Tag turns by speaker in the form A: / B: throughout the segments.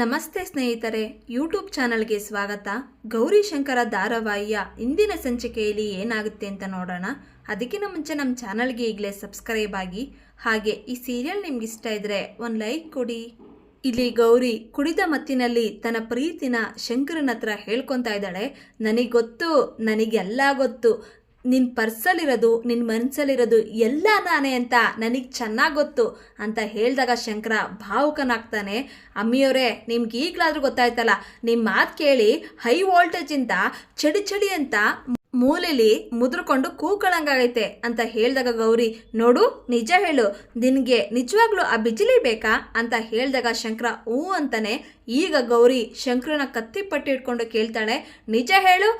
A: ನಮಸ್ತೆ ಸ್ನೇಹಿತರೆ ಯೂಟ್ಯೂಬ್ ಚಾನಲ್ಗೆ ಸ್ವಾಗತ. ಗೌರಿ ಶಂಕರ ಧಾರಾವಾಹಿಯ ಇಂದಿನ ಸಂಚಿಕೆಯಲ್ಲಿ ಏನಾಗುತ್ತೆ ಅಂತ ನೋಡೋಣ. ಅದಕ್ಕಿಂತ ಮುಂಚೆ ನಮ್ಮ ಚಾನಲ್ಗೆ ಈಗಲೇ ಸಬ್ಸ್ಕ್ರೈಬ್ ಆಗಿ, ಹಾಗೆ ಈ ಸೀರಿಯಲ್ ನಿಮ್ಗೆ ಇಷ್ಟ ಇದ್ರೆ ಒಂದು ಲೈಕ್ ಕೊಡಿ. ಇಲ್ಲಿ ಗೌರಿ ಕುಡಿದ ಮತ್ತಿನಲ್ಲಿ ತನ್ನ ಪ್ರೀತಿನ ಶಂಕರನ ಹತ್ರ ಹೇಳ್ಕೊತಾ ಇದ್ದಾಳೆ. ನನಗೆ ಗೊತ್ತು, ನನಗೆಲ್ಲ ಗೊತ್ತು. ನಿನ್ನ ಪರ್ಸಲ್ಲಿರೋದು ನಿನ್ನ ಮನಸ್ಸಲ್ಲಿರೋದು ಎಲ್ಲ ನಾನೇ ಅಂತ ನನಗೆ ಚೆನ್ನಾಗಿ ಗೊತ್ತು ಅಂತ ಹೇಳಿದಾಗ ಶಂಕರ ಭಾವುಕನಾಗ್ತಾನೆ. ಅಮ್ಮಿಯವರೇ, ನಿಮ್ಗೆ ಈಗಲಾದರೂ ಗೊತ್ತಾಯ್ತಲ್ಲ ನಿಮ್ಮ ಮಾತು ಕೇಳಿ ಹೈ ವೋಲ್ಟೇಜಿಂದ ಚಡಿ ಚಡಿ ಅಂತ ಮೂಲೆಯಲ್ಲಿ ಮುದ್ರಕೊಂಡು ಕೂಕಳಂಗಾಗೈತೆ ಅಂತ ಹೇಳಿದಾಗ ಗೌರಿ, ನೋಡು, ನಿಜ ಹೇಳು, ನಿನಗೆ ನಿಜವಾಗ್ಲೂ ಆ ಬಿಜಿಲಿ ಬೇಕಾ? ಅಂತ ಹೇಳಿದಾಗ ಶಂಕರ, ಹ್ಞೂ ಅಂತಾನೆ. ಈಗ ಗೌರಿ ಶಂಕರನ ಕತ್ತಿ ಪಟ್ಟಿ ಇಟ್ಕೊಂಡು ಕೇಳ್ತಾಳೆ, ನಿಜ ಹೇಳು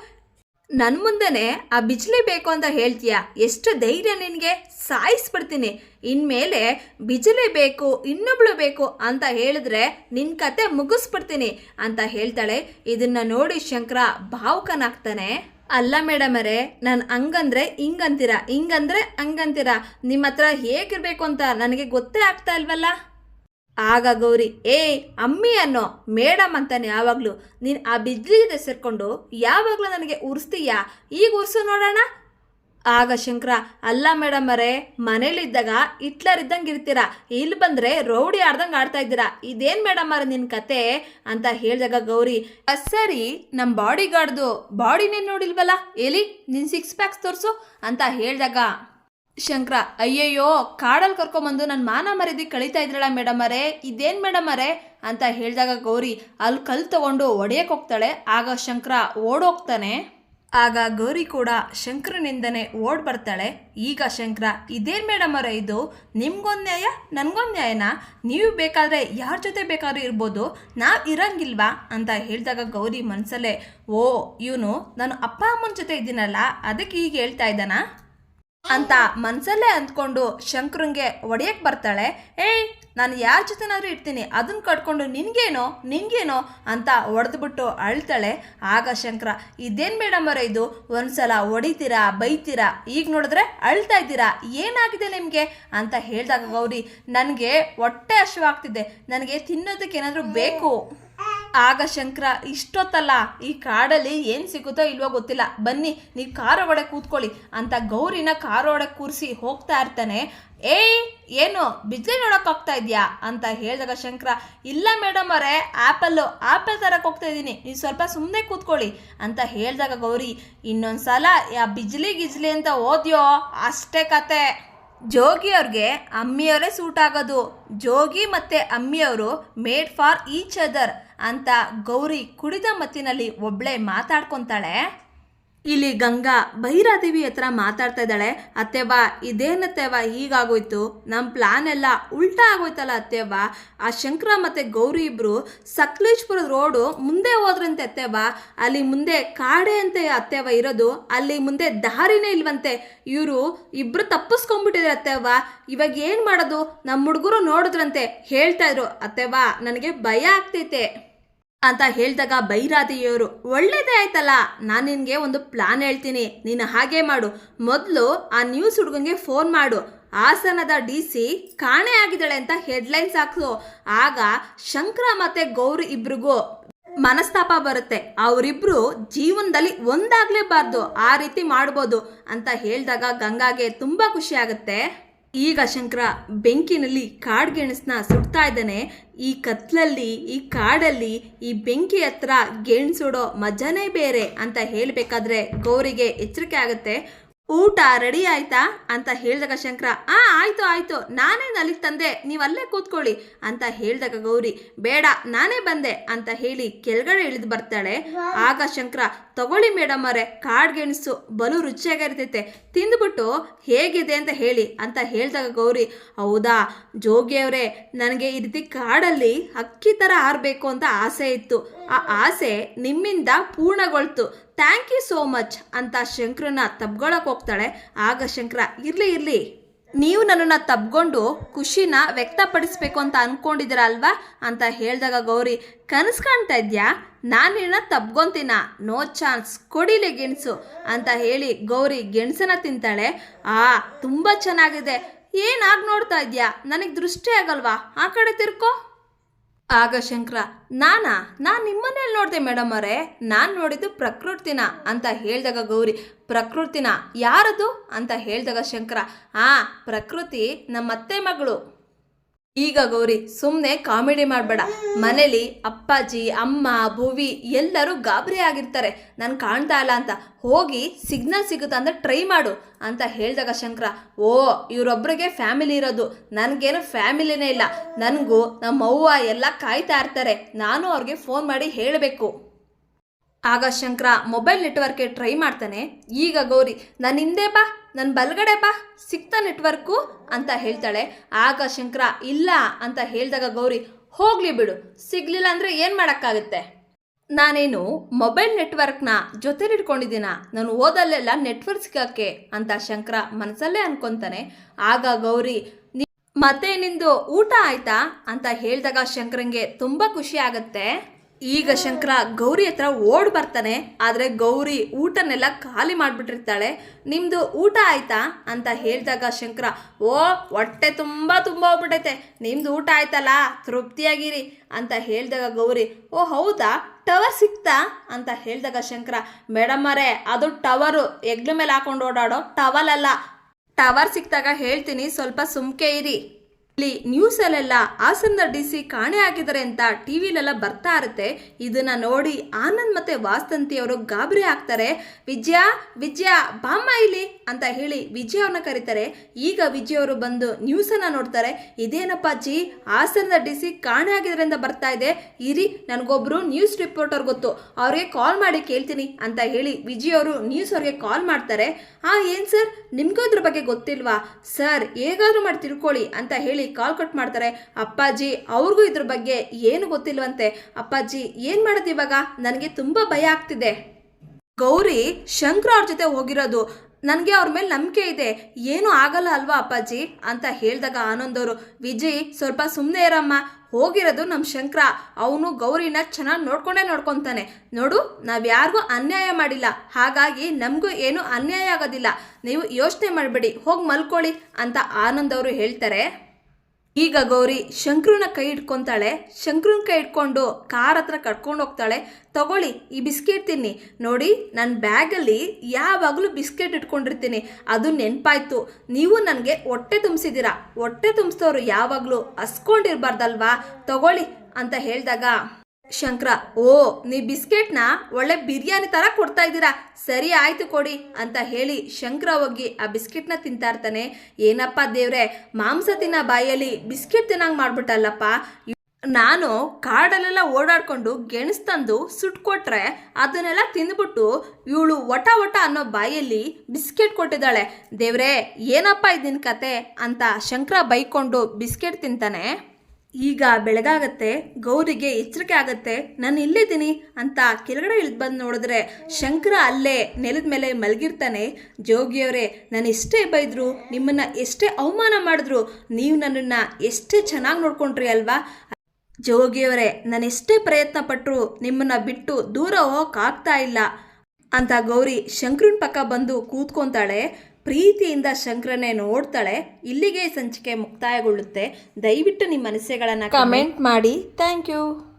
A: ನನ್ನ ಮುಂದೆನೆ ಆ ಬಿಜ್ಲಿ ಬೇಕು ಅಂತ ಹೇಳ್ತೀಯ? ಎಷ್ಟು ಧೈರ್ಯ ನಿನಗೆ? ಸಾಯಿಸ್ಬಿಡ್ತೀನಿ. ಇನ್ಮೇಲೆ ಬಿಜಲಿ ಬೇಕು, ಇನ್ನೊಬ್ಳು ಬೇಕು ಅಂತ ಹೇಳಿದ್ರೆ ನಿನ್ನ ಕತೆ ಮುಗಿಸ್ಬಿಡ್ತೀನಿ ಅಂತ ಹೇಳ್ತಾಳೆ. ಇದನ್ನ ನೋಡಿ ಶಂಕರ ಭಾವುಕನಾಗ್ತಾನೆ. ಅಲ್ಲ ಮೇಡಮರೇ, ನಾನು ಹಂಗಂದ್ರೆ ಹಿಂಗಂತೀರ? ಹಿಂಗಂದ್ರೆ ಹಂಗಂತೀರ? ನಿಮ್ಮ ಹತ್ರ ಹೇಗಿರಬೇಕು ಅಂತ ನನಗೆ ಗೊತ್ತೇ ಆಗ್ತಾ ಇಲ್ವಲ್ಲ? ಆಗ ಗೌರಿ ಏಯ್ ಅಮ್ಮಿ ಅನ್ನೋ ಮೇಡಮ್ ಅಂತಾನೆ ಯಾವಾಗಲೂ. ನೀನು ಆ ಬಿಜ್ಲಿಗೆ ಸೇರ್ಕೊಂಡು ಯಾವಾಗಲೂ ನನಗೆ ಉರಿಸ್ತೀಯಾ? ಈಗ ಉರ್ಸು ನೋಡೋಣ. ಆಗ ಶಂಕರ, ಅಲ್ಲ ಮೇಡಮ್ ಅವರೇ, ಮನೇಲಿದ್ದಾಗ ಹಿಟ್ಲರ್ ಇದ್ದಂಗೆ ಇರ್ತೀರಾ? ಇಲ್ಲಿ ಬಂದರೆ ರೌಡಿ ಆಡ್ದಂಗೆ ಆಡ್ತಾ ಇದ್ದೀರಾ? ಇದೇನು ಮೇಡಮ್ ಅವರ ನಿನ್ನ ಕತೆ? ಅಂತ ಹೇಳಿದಾಗ ಗೌರಿ "ಅದ್ ಸರಿ ನಮ್ಮ ಬಾಡಿ ಗಾರ್ಡ್ದು ಬಾಡಿನೇ ನೋಡಿಲ್ವಲ್ಲ? ಎಲ್ಲಿ ನಿನ್ನ ಸಿಕ್ಸ್ ಪ್ಯಾಕ್ಸ್ ತೋರಿಸು. ಅಂತ ಹೇಳಿದಾಗ ಶಂಕರ, ಅಯ್ಯಯ್ಯೋ ಕಾಡಲ್ಲಿ ಕರ್ಕೊಂಬಂದು ನನ್ನ ಮಾನ ಮರ್ಯಾದೆ ಕಳೀತಾ ಇದ್ರಲ್ಲ ಮೇಡಮ್ ಅರೇ ಇದೇನು ಮೇಡಮ್ ಅರೇ ಅಂತ ಹೇಳಿದಾಗ ಗೌರಿ ಅಲ್ಲಿ ಕಲ್ ತಗೊಂಡು ಒಡೆಯಕ್ಕೆ ಹೋಗ್ತಾಳೆ, ಆಗ ಶಂಕರ ಓಡೋಗ್ತಾನೆ. ಆಗ ಗೌರಿ ಕೂಡ ಶಂಕರನಿಂದನೇ ಓಡ್ ಬರ್ತಾಳೆ. ಈಗ ಶಂಕರ, ಇದೇನು ಮೇಡಮ್ ಅವರೇ ಇದು? ನಿಮ್ಗೊಂದು ನ್ಯಾಯ ನನಗೊಂದು ನ್ಯಾಯನಾ ನೀವು ಬೇಕಾದರೆ ಯಾರ ಜೊತೆ ಬೇಕಾದ್ರೂ ಇರ್ಬೋದು, ನಾವು ಇರಂಗಿಲ್ವಾ? ಅಂತ ಹೇಳಿದಾಗ ಗೌರಿ ಮನಸಲ್ಲೇ, ಓ, ಇವನು ನಾನು ಅಪ್ಪ ಅಮ್ಮನ ಜೊತೆ ಇದ್ದೀನಲ್ಲ, ಅದಕ್ಕೆ ಈಗ ಹೇಳ್ತಾ ಇದ್ದಾನಾ? ಅಂತ ಮನಸಲ್ಲೇ ಅಂದ್ಕೊಂಡು ಶಂಕರಂಗೆ ಒಡೆಯಕ್ಕೆ ಬರ್ತಾಳೆ. ಏಯ್, ನಾನು ಯಾರ ಜೊತೆನಾದ್ರೂ ಇರ್ತೀನಿ ಅದನ್ನ ಕಟ್ಕೊಂಡು ನಿನ್ಗೇನೋ ನಿನ್ಗೇನೋ ಅಂತ ಹೊಡೆದ್ಬಿಟ್ಟು ಅಳ್ತಾಳೆ. ಆಗ ಶಂಕರ, ಇದೇನು ಮೇಡಮರ ಇದು? ಒಂದ್ಸಲ ಹೊಡಿತೀರಾ ಬೈತೀರಾ? ಈಗ ನೋಡಿದ್ರೆ ಅಳ್ತಾ ಇದ್ದೀರಾ? ಏನಾಗಿದೆ ನಿಮಗೆ? ಅಂತ ಹೇಳಿದಾಗ ಗೌರಿ, ನನಗೆ ಹೊಟ್ಟೆ ಹಸಿವಾಗ್ತಿದೆ. ನನಗೆ ತಿನ್ನೋದಕ್ಕೆ ಏನಾದರೂ ಬೇಕು? ಆಗ ಶಂಕರ, ಇಷ್ಟೊತ್ತಲ್ಲ, ಈ ಕಾಡಲ್ಲಿ ಏನು ಸಿಗುತ್ತೋ ಇಲ್ವೋ ಗೊತ್ತಿಲ್ಲ. ಬನ್ನಿ, ನೀವು ಕಾರು ಒಡೆ ಕೂತ್ಕೊಳ್ಳಿ. ಅಂತ ಗೌರಿನ ಕಾರು ಒಡೆ ಕೂರಿಸಿ ಹೋಗ್ತಾ ಇರ್ತಾನೆ. ಏಯ್ ಏನು ಬಿಜ್ಲಿ ನೋಡಕ್ ಹೋಗ್ತಾ ಇದೆಯಾ? ಅಂತ ಹೇಳಿದಾಗ ಶಂಕರ, ಇಲ್ಲ ಮೇಡಮ್ ಅವರೇ ಆ್ಯಪಲ್ಲು ಆ್ಯಪಲ್ ತರಕ್ಕೆ ಹೋಗ್ತಾ ಇದ್ದೀನಿ. ನೀವು ಸ್ವಲ್ಪ ಸುಮ್ಮನೆ ಕೂತ್ಕೊಳ್ಳಿ. ಅಂತ ಹೇಳಿದಾಗ ಗೌರಿ ಇನ್ನೊಂದು ಸಲ ಯಾ ಬಿಜ್ಲಿ ಗಿಜ್ಲಿ ಅಂತ ಓದ್ಯೋ, ಅಷ್ಟೇ ಕತೆ. ಜೋಗಿ ಅವ್ರಿಗೆ ಅಮ್ಮಿಯವರೇ ಸೂಟ್ ಆಗೋದು. ಜೋಗಿ ಮತ್ತೆ ಅಮ್ಮಿಯವರು ಮೇಡ್ ಫಾರ್ ಈಚ್ ಅದರ್ ಅಂತ ಗೌರಿ ಕುಡಿದ ಮತ್ತಿನಲ್ಲಿ ಒಬ್ಳೆ ಮಾತಾಡ್ಕೊಂತಾಳೆ. ಇಲ್ಲಿ ಗಂಗಾ ಭೈರಾದೇವಿ ಹತ್ರ ಮಾತಾಡ್ತಾ ಇದ್ದಾಳೆ. ಅತ್ತೆವ್ವ ಇದೇನತ್ತೆವ್ವ ಹೀಗಾಗೋಯ್ತು. ನಮ್ಮ ಪ್ಲಾನ್ ಎಲ್ಲ ಉಲ್ಟಾ ಆಗೋಯ್ತಲ್ಲ ಅತ್ತೆವ್ವ ಆ ಶಂಕರ ಮತ್ತೆ ಗೌರಿ ಇಬ್ಬರು ಸಕಲೇಶ್ಪುರದ ರೋಡು ಮುಂದೆ ಹೋದ್ರಂತೆ ಅತ್ತೆವ್ವ ಅಲ್ಲಿ ಮುಂದೆ ಕಾಡೆ ಅಂತ ಅತ್ತೆವ್ವ ಇರೋದು. ಅಲ್ಲಿ ಮುಂದೆ ದಾರಿನೇ ಇಲ್ವಂತೆ. ಇವರು ಇಬ್ಬರು ತಪ್ಪಿಸ್ಕೊಂಡ್ಬಿಟ್ಟಿದ್ದಾರೆ ಅತ್ತೆವ್ವ ಇವಾಗ ಏನು ಮಾಡೋದು? ನಮ್ಮ ಹುಡುಗರು ನೋಡಿದ್ರಂತೆ. ಹೇಳ್ತಾ ಇದ್ರು ಅತ್ತೆವ್ವ ನನಗೆ ಭಯ ಆಗ್ತೈತೆ. ಅಂತ ಹೇಳಿದಾಗ ಬೈರಾದಿಯವರು, ಒಳ್ಳೇದೇ ಆಯ್ತಲ್ಲ, ನಾನು ನಿನಗೆ ಒಂದು ಪ್ಲಾನ್ ಹೇಳ್ತೀನಿ, ನೀನು ಹಾಗೆ ಮಾಡು. ಮೊದಲು ಆ ನ್ಯೂಸ್ ಹುಡುಗನಿಗೆ ಫೋನ್ ಮಾಡು. ಹಾಸನದ ಡಿ ಸಿ ಕಾಣೆ ಆಗಿದ್ದಾಳೆ ಅಂತ ಹೆಡ್ಲೈನ್ಸ್ ಹಾಕ್ಸು. ಆಗ ಶಂಕರ ಮತ್ತೆ ಗೌರಿ ಇಬ್ರಿಗೂ ಮನಸ್ತಾಪ ಬರುತ್ತೆ. ಅವರಿಬ್ರು ಜೀವನದಲ್ಲಿ ಒಂದಾಗ್ಲೇಬಾರ್ದು, ಆ ರೀತಿ ಮಾಡ್ಬೋದು ಅಂತ ಹೇಳಿದಾಗ ಗಂಗಾಗೆ ತುಂಬ ಖುಷಿ ಆಗುತ್ತೆ. ಈಗ ಶಂಕರ ಬೆಂಕಿನಲ್ಲಿ ಕಾಡ್ಗೆಣಸನ್ನ ಸುಡ್ತಾ ಇದ್ದಾನೆ. ಈ ಕತ್ಲಲ್ಲಿ, ಈ ಕಾಡಲ್ಲಿ, ಈ ಬೆಂಕಿ ಹತ್ರ ಗೆಣಸುಡೋ ಮಜಾನೇ ಬೇರೆ ಅಂತ ಹೇಳಬೇಕಾದ್ರೆ ಗೌರಿಗೆ ಎಚ್ಚರಿಕೆ ಆಗುತ್ತೆ. ಊಟ ರೆಡಿ ಆಯ್ತಾ? ಅಂತ ಹೇಳಿದಾಗ ಶಂಕರ, ಆ, ಆಯ್ತು ಆಯ್ತು. ನಾನೇ ಅಲ್ಲಿಗೆ ತಂದೆ. ನೀವು ಅಲ್ಲೇ ಕೂತ್ಕೊಳ್ಳಿ. ಅಂತ ಹೇಳಿದಾಗ ಗೌರಿ, ಬೇಡ, ನಾನೇ ಬಂದೆ. ಅಂತ ಹೇಳಿ ಕೆಳಗಡೆ ಇಳಿದು ಬರ್ತಾಳೆ. ಆಗ ಶಂಕರ, ತಗೊಳ್ಳಿ ಮೇಡಮ್ ಅವರೇ ಕಾಡ್ಗೆಣಸು ಬಲು ರುಚಿಯಾಗಿರ್ತೈತೆ ತಿಂದ್ಬಿಟ್ಟು ಹೇಗಿದೆ ಅಂತ ಹೇಳಿ. ಅಂತ ಹೇಳಿದಾಗ ಗೌರಿ, ಹೌದಾ ಜೋಗಿಯವರೇ ನನಗೆ ಈ ರೀತಿ ಕಾಡಲ್ಲಿ ಅಕ್ಕಿ ಥರ ಆರಬೇಕು ಅಂತ ಆಸೆ ಇತ್ತು. ಆ ಆಸೆ ನಿಮ್ಮಿಂದ ಪೂರ್ಣಗೊಳ್ತು. ಥ್ಯಾಂಕ್ ಯು ಸೋ ಮಚ್ ಅಂತ ಶಂಕರನ ತಬ್ಗೊಳಕ್ ಹೋಗ್ತಾಳೆ. ಆಗ ಶಂಕರ, ಇರ್ಲಿ ಇರ್ಲಿ. ನೀವು ನನ್ನನ್ನು ತಬ್ಕೊಂಡು ಖುಷಿನ ವ್ಯಕ್ತಪಡಿಸ್ಬೇಕು ಅಂತ ಅಂದ್ಕೊಂಡಿದ್ದೀರ ಅಲ್ವಾ ಅಂತ ಹೇಳಿದಾಗ ಗೌರಿ, ಕನಸು ಕಾಣ್ತಾ ಇದ್ಯಾ? ನಾನು ನಿನ್ನ ತಬ್ಕೊಂತೀನ? ನೋ ಚಾನ್ಸ್, ಕೊಡಿಲಿ ಗೆಣಸು ಅಂತ ಹೇಳಿ ಗೌರಿ ಗೆಣಸನ್ನ ತಿಂತಾಳೆ. ಆ, ತುಂಬ ಚೆನ್ನಾಗಿದೆ. ಏನಾಗಿ ನೋಡ್ತಾ ಇದೆಯಾ? ನನಗೆ ದೃಷ್ಟಿ ಆಗಲ್ವಾ? ಆ ಕಡೆ ತಿರ್ಕೋ. ಆಗ ಶಂಕರ, ನಾನಾ, ನಾನು ನಿಮ್ಮನೇಲಿ ನೋಡಿದೆ ಮೇಡಮ್ ಅವರೇ, ನಾನು ನೋಡಿದ್ದು ಪ್ರಕೃತಿನ ಅಂತ ಹೇಳಿದಾಗ ಗೌರಿ, ಪ್ರಕೃತಿನ ಯಾರದು ಅಂತ ಹೇಳಿದಾಗ ಶಂಕರ, ಆ ಪ್ರಕೃತಿ ನಮ್ಮ ಅತ್ತೆ ಮಗಳು. ಈಗ ಗೌರಿ ಸುಮ್ಮನೆ ಕಾಮಿಡಿ ಮಾಡಬೇಡ. ಮನೇಲಿ ಅಪ್ಪಾಜಿ, ಅಮ್ಮ, ಭುವಿ ಎಲ್ಲರೂ ಗಾಬರಿ ಆಗಿರ್ತಾರೆ. ನಾನು ಕಾಣ್ತಾ ಇಲ್ಲ ಅಂತ ಹೋಗಿ ಸಿಗ್ನಲ್ ಸಿಗುತ್ತಾ ಅಂದರೆ ಟ್ರೈ ಮಾಡು ಅಂತ ಹೇಳಿದಾಗ ಶಂಕರ, ಓ ಇವರೊಬ್ಬರಿಗೆ ಫ್ಯಾಮಿಲಿ ಇರೋದು. ನನಗೇನು ಫ್ಯಾಮಿಲಿನೇ ಇಲ್ಲ. ನನಗೂ ನಮ್ಮ ಅವ್ವ ಎಲ್ಲ ಕಾಯ್ತಾ ಇರ್ತಾರೆ. ನಾನು ಅವ್ರಿಗೆ ಫೋನ್ ಮಾಡಿ ಹೇಳಬೇಕು. ಆಗ ಶಂಕರ, ಮೊಬೈಲ್ ನೆಟ್ವರ್ಕ್ಗೆ ಟ್ರೈ ಮಾಡ್ತಾನೆ. ಈಗ ಗೌರಿ, ನಾನು ಹಿಂದೆ ಬಾ. ನನ್ನ ಬಲಗಡೆ ಬಾ, ಸಿಕ್ತ ನೆಟ್ವರ್ಕು ಅಂತ ಹೇಳ್ತಾಳೆ. ಆಗ ಶಂಕರ, ಇಲ್ಲ ಅಂತ ಹೇಳಿದಾಗ ಗೌರಿ, ಹೋಗ್ಲಿ ಬಿಡು, ಸಿಗ್ಲಿಲ್ಲ ಅಂದರೆ ಏನು ಮಾಡೋಕ್ಕಾಗುತ್ತೆ? ನಾನೇನು ಮೊಬೈಲ್ ನೆಟ್ವರ್ಕ್ನ ಜೊತೆಲಿಟ್ಕೊಂಡಿದ್ದೀನ? ನಾನು ಓದಲ್ಲೆಲ್ಲ ನೆಟ್ವರ್ಕ್ ಸಿಗೋಕ್ಕೆ ಅಂತ ಶಂಕರ ಮನಸ್ಸಲ್ಲೇ ಅನ್ಕೊಂತಾನೆ. ಆಗ ಗೌರಿ, "ನಿ- ಮತ್ತೆ ನಿಂದು ಊಟ ಆಯ್ತಾ? ಅಂತ ಹೇಳಿದಾಗ ಶಂಕರಂಗೆ ತುಂಬ ಖುಷಿ ಆಗತ್ತೆ. ಈಗ ಶಂಕರ ಗೌರಿ ಹತ್ರ ಓಡ್ ಬರ್ತಾನೆ, ಆದರೆ ಗೌರಿ ಊಟನೆಲ್ಲ ಖಾಲಿ ಮಾಡಿಬಿಟ್ಟಿರ್ತಾಳೆ. ನಿಮ್ಮದು ಊಟ ಆಯ್ತಾ? ಅಂತ ಹೇಳಿದಾಗ ಶಂಕರ, ಓ, ಹೊಟ್ಟೆ ತುಂಬ ತುಂಬ ಹೋಗ್ಬಿಟ್ಟೈತೆ ನಿಮ್ದು ಊಟ ಆಯ್ತಲ್ಲ, ತೃಪ್ತಿಯಾಗಿರಿ ಅಂತ ಹೇಳಿದಾಗ ಗೌರಿ, ಓ, ಹೌದಾ? ಟವರ್ ಸಿಕ್ತಾ? ಅಂತ ಹೇಳಿದಾಗ ಶಂಕರ ಮೇಡಮ್ಮರೇ ಅದು ಟವರು, ಎಗ್ಲ ಮೇಲೆ ಹಾಕೊಂಡು ಓಡಾಡೋ ಟವಲ್ ಅಲ್ಲ. ಟವರ್ ಸಿಕ್ತಾಗ ಹೇಳ್ತೀನಿ, ಸ್ವಲ್ಪ ಸುಮ್ಕೆ ಇರಿ. ಇಲ್ಲಿ ನ್ಯೂಸಲ್ಲೆಲ್ಲ ಹಾಸನದ ಡಿ ಸಿ ಕಾಣೆ ಆಗಿದ್ದಾರೆ ಅಂತ ಟಿ ವಿಲೆಲ್ಲ ಬರ್ತಾ ಇರುತ್ತೆ. ಇದನ್ನ ನೋಡಿ ಆನಂದ್ ಮತ್ತೆ ವಾಸ್ತಂತಿ ಅವರು ಗಾಬರಿ ಆಗ್ತಾರೆ. ವಿಜಯ ವಿಜಯ, ಬಾಮ್ಮ ಇಲ್ಲಿ ಅಂತ ಹೇಳಿ ವಿಜಯ ಅವ್ರನ್ನ ಕರೀತಾರೆ. ಈಗ ವಿಜಯ್ ಅವರು ಬಂದು ನ್ಯೂಸನ್ನು ನೋಡ್ತಾರೆ. ಇದೇನಪ್ಪ ಜಿ ಹಾಸನದ ಡಿ ಸಿ ಕಾಣೆ ಆಗಿದ್ದಾರೆ ಅಂತ ಬರ್ತಾ ಇದೆ. ಇರಿ, ನನಗೊಬ್ರು ನ್ಯೂಸ್ ರಿಪೋರ್ಟರ್ ಗೊತ್ತು. ಅವ್ರಿಗೆ ಕಾಲ್ ಮಾಡಿ ಕೇಳ್ತೀನಿ ಅಂತ ಹೇಳಿ ವಿಜಯ್ ಅವರು ನ್ಯೂಸ್ ಅವ್ರಿಗೆ ಕಾಲ್ ಮಾಡ್ತಾರೆ. ಆ ಏನು ಸರ್? ನಿಮಗೂ ಇದ್ರ ಬಗ್ಗೆ ಗೊತ್ತಿಲ್ವಾ? ಸರ್, ಹೇಗಾದ್ರೂ ಮಾಡಿ ತಿಳ್ಕೊಳ್ಳಿ ಅಂತ ಹೇಳಿ ಕಾಲ್ ಕಟ್ ಮಾಡ್ತಾರೆ. ಅಪ್ಪಾಜಿ, ಅವ್ರಿಗೂ ಇದ್ರ ಬಗ್ಗೆ ಏನು ಗೊತ್ತಿಲ್ವಂತೆ? ಅಪ್ಪಾಜಿ, ಏನು ಮಾಡೋದು ಇವಾಗ? ನನಗೆ ತುಂಬ ಭಯ ಆಗ್ತಿದೆ. ಗೌರಿ, ಶಂಕರ ಅವ್ರ ಜೊತೆ ಹೋಗಿರೋದು. ನನಗೆ ಅವ್ರ ಮೇಲೆ ನಂಬಿಕೆ ಇದೆ. ಏನೂ ಆಗಲ್ಲ ಅಲ್ವಾ ಅಪ್ಪಾಜಿ? ಅಂತ ಹೇಳಿದಾಗ ಆನಂದವರು ವಿಜಯ್ ಸ್ವಲ್ಪ ಸುಮ್ಮನೆ ಇರಮ್ಮ. ಹೋಗಿರೋದು ನಮ್ಮ ಶಂಕರ. ಅವನು ಗೌರಿನ ಚೆನ್ನಾಗಿ ನೋಡ್ಕೊಂಡೇ ನೋಡ್ಕೊತಾನೆ. ನೋಡು, ನಾವು ಯಾರಿಗೂ ಅನ್ಯಾಯ ಮಾಡಿಲ್ಲ. ಹಾಗಾಗಿ ನಮಗೂ ಏನು ಅನ್ಯಾಯ ಆಗೋದಿಲ್ಲ. ನೀವು ಯೋಚನೆ ಮಾಡಬೇಡಿ. ಹೋಗಿ ಮಲ್ಕೊಳ್ಳಿ ಅಂತ ಆನಂದ್ ಅವರು ಹೇಳ್ತಾರೆ. ಈಗ ಗೌರಿ ಶಂಕ್ರನ ಕೈ ಇಟ್ಕೊತಾಳೆ ಶಂಕ್ರನ ಕೈ ಇಟ್ಕೊಂಡು ಕಾರ್ ಹತ್ರ ಕಟ್ಕೊಂಡು ಹೋಗ್ತಾಳೆ. ತಗೊಳ್ಳಿ, ಈ ಬಿಸ್ಕೆಟ್ ತಿನ್ನಿ. ನೋಡಿ ನನ್ನ ಬ್ಯಾಗಲ್ಲಿ ಯಾವಾಗಲೂ ಬಿಸ್ಕೆಟ್ ಇಟ್ಕೊಂಡಿರ್ತೀನಿ. ಅದು ನೆನಪಾಯ್ತು. ನೀವು ನನಗೆ ಹೊಟ್ಟೆ ತುಂಬಿಸಿದ್ದೀರಾ? ಹೊಟ್ಟೆ ತುಂಬಿಸೋರು ಯಾವಾಗಲೂ ಹಸ್ಕೊಂಡಿರ್ಬಾರ್ದಲ್ವಾ? ತಗೊಳ್ಳಿ ಅಂತ ಹೇಳಿದಾಗ ಶಂಕರ, ಓ, ನೀ ಬಿಸ್ಕೆಟ್ನ ಒಳ್ಳೆ ಬಿರಿಯಾನಿ ಥರ ಕೊಡ್ತಾ ಇದ್ದೀರಾ? ಸರಿ ಆಯ್ತು ಕೊಡಿ ಅಂತ ಹೇಳಿ ಶಂಕರ ಹೋಗಿ ಆ ಬಿಸ್ಕೆಟ್ನ ತಿಂತಾ ಇರ್ತಾನೆ. ಏನಪ್ಪ ದೇವ್ರೆ, ಮಾಂಸ ತಿನ್ನ ಬಾಯಲ್ಲಿ ಬಿಸ್ಕೆಟ್ ತಿನ್ನಂಗೆ ಮಾಡ್ಬಿಟ್ಟಲ್ಲಪ್ಪ. ನಾನು ಕಾಡಲ್ಲೆಲ್ಲ ಓಡಾಡ್ಕೊಂಡು ಗೆಣಸ್ತಂದು ಸುಟ್ಕೊಟ್ರೆ ಅದನ್ನೆಲ್ಲ ತಿಂದ್ಬಿಟ್ಟು ಇವಳು ಒಟ ಒಟ ಅನ್ನೋ ಬಾಯಲ್ಲಿ ಬಿಸ್ಕೆಟ್ ಕೊಟ್ಟಿದ್ದಾಳೆ. ದೇವ್ರೆ, ಏನಪ್ಪ ಇದಿನ ಕತೆ? ಅಂತ ಶಂಕರ ಬೈಕೊಂಡು ಬಿಸ್ಕೆಟ್ ತಿಂತಾನೆ. ಈಗ ಬೆಳಗಾಗತ್ತೆ, ಗೌರಿಗೆ ಎಚ್ಚರಿಕೆ ಆಗತ್ತೆ, ನಾನು ಇಲ್ಲಿದ್ದೀನಿ ಅಂತ ಕೆಳಗಡೆ ಇಳಿದು ಬಂದು ನೋಡಿದ್ರೆ ಶಂಕರ ಅಲ್ಲೇ ನೆಲದ ಮೇಲೆ ಮಲಗಿರ್ತಾನೆ. ಜೋಗಿಯವರೇ, ನಾನು ಎಷ್ಟೇ ಬೈದರು ನಿಮ್ಮನ್ನ ಎಷ್ಟೇ ಅವಮಾನ ಮಾಡಿದ್ರು ನೀವು ನನ್ನನ್ನು ಎಷ್ಟೇ ಚೆನ್ನಾಗಿ ನೋಡ್ಕೊಂಡ್ರಿ ಅಲ್ವಾ? ಜೋಗಿಯವರೇ, ನಾನು ಎಷ್ಟೇ ಪ್ರಯತ್ನ ಪಟ್ಟರು ನಿಮ್ಮನ್ನು ಬಿಟ್ಟು ದೂರ ಹೋಗಕ್ಕಾಗ್ತಾ ಇಲ್ಲ. ಅಂತ ಗೌರಿ ಶಂಕರನ್ ಪಕ್ಕ ಬಂದು ಕೂತ್ಕೊಂತಾಳೆ. ಪ್ರೀತಿಯಿಂದ ಶಂಕರನೇ ನೋಡ್ತಾಳೆ ಇಲ್ಲಿಗೆ ಸಂಚಿಕೆ ಮುಕ್ತಾಯಗೊಳ್ಳುತ್ತೆ. ದಯವಿಟ್ಟು ನಿಮ್ಮ ಅನಿಸಿಕೆಗಳನ್ನು ಕಮೆಂಟ್ ಮಾಡಿ. Thank you